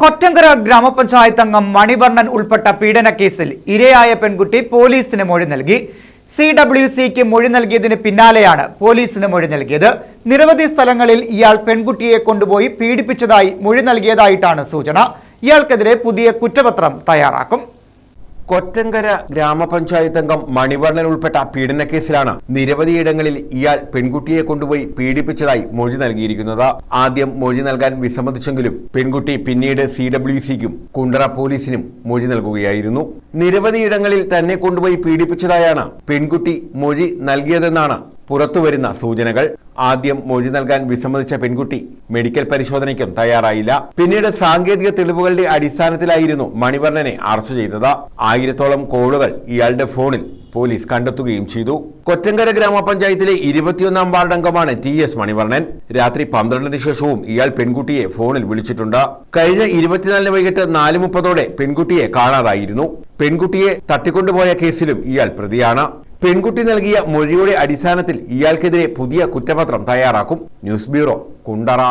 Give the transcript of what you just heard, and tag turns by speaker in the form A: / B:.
A: കൊറ്റങ്കര ഗ്രാമപഞ്ചായത്ത് അംഗം മണിവർണൻ ഉൾപ്പെട്ട പീഡന കേസിൽ ഇരയായ പെൺകുട്ടി പോലീസിന് മൊഴി നൽകി. സി ഡബ്ല്യു സിക്ക് മൊഴി നൽകിയതിന് പിന്നാലെയാണ് പോലീസിന് മൊഴി നൽകിയത്. നിരവധി സ്ഥലങ്ങളിൽ ഇയാൾ പെൺകുട്ടിയെ കൊണ്ടുപോയി പീഡിപ്പിച്ചതായി മൊഴി നൽകിയതായിട്ടാണ് സൂചന. ഇയാൾക്കെതിരെ പുതിയ കുറ്റപത്രം തയ്യാറാക്കും.
B: കൊറ്റങ്കര ഗ്രാമപഞ്ചായത്ത് അംഗം മണിവർണൻ ഉൾപ്പെട്ട പീഡനക്കേസിലാണ് നിരവധിയിടങ്ങളിൽ ഇയാൾ പെൺകുട്ടിയെ കൊണ്ടുപോയി പീഡിപ്പിച്ചതായി മൊഴി നൽകിയിരിക്കുന്നത്. ആദ്യം മൊഴി നൽകാൻ വിസമ്മതിച്ചെങ്കിലും പെൺകുട്ടി പിന്നീട് സി ഡബ്ല്യു സിക്കും കുണ്ടറ പോലീസിനും മൊഴി നൽകുകയായിരുന്നു. നിരവധിയിടങ്ങളിൽ തന്നെ കൊണ്ടുപോയി പീഡിപ്പിച്ചതായാണ് പെൺകുട്ടി മൊഴി നൽകിയതെന്നാണ് പുറത്തുവരുന്ന സൂചനകൾ. ആദ്യം മൊഴി നൽകാൻ വിസമ്മതിച്ച പെൺകുട്ടി മെഡിക്കൽ പരിശോധനയ്ക്കും തയ്യാറായില്ല. പിന്നീട് സാങ്കേതിക തെളിവുകളുടെ അടിസ്ഥാനത്തിലായിരുന്നു മണിവർണനെ അറസ്റ്റ് ചെയ്തത്. ആയിരത്തോളം കോളുകൾ ഇയാളുടെ ഫോണിൽ പോലീസ് കണ്ടെത്തുകയും ചെയ്തു. കൊറ്റങ്കര ഗ്രാമപഞ്ചായത്തിലെ ഇരുപത്തിയൊന്നാം വാർഡ് അംഗമാണ് ടി എസ് മണിവർണൻ. രാത്രി പന്ത്രണ്ടിന് ശേഷവും ഇയാൾ പെൺകുട്ടിയെ ഫോണിൽ വിളിച്ചിട്ടുണ്ട്. കഴിഞ്ഞ ഇരുപത്തിനാലിന് വൈകിട്ട് നാല് മുപ്പതോടെ പെൺകുട്ടിയെ കാണാതായിരുന്നു. പെൺകുട്ടിയെ തട്ടിക്കൊണ്ടുപോയ കേസിലും ഇയാൾ പ്രതിയാണ്. പെൺകുട്ടി നൽകിയ മൊഴിയുടെ അടിസ്ഥാനത്തിൽ ഇയാൾക്കെതിരെ പുതിയ കുറ്റപത്രം തയ്യാറാക്കും. News bureau Kundara.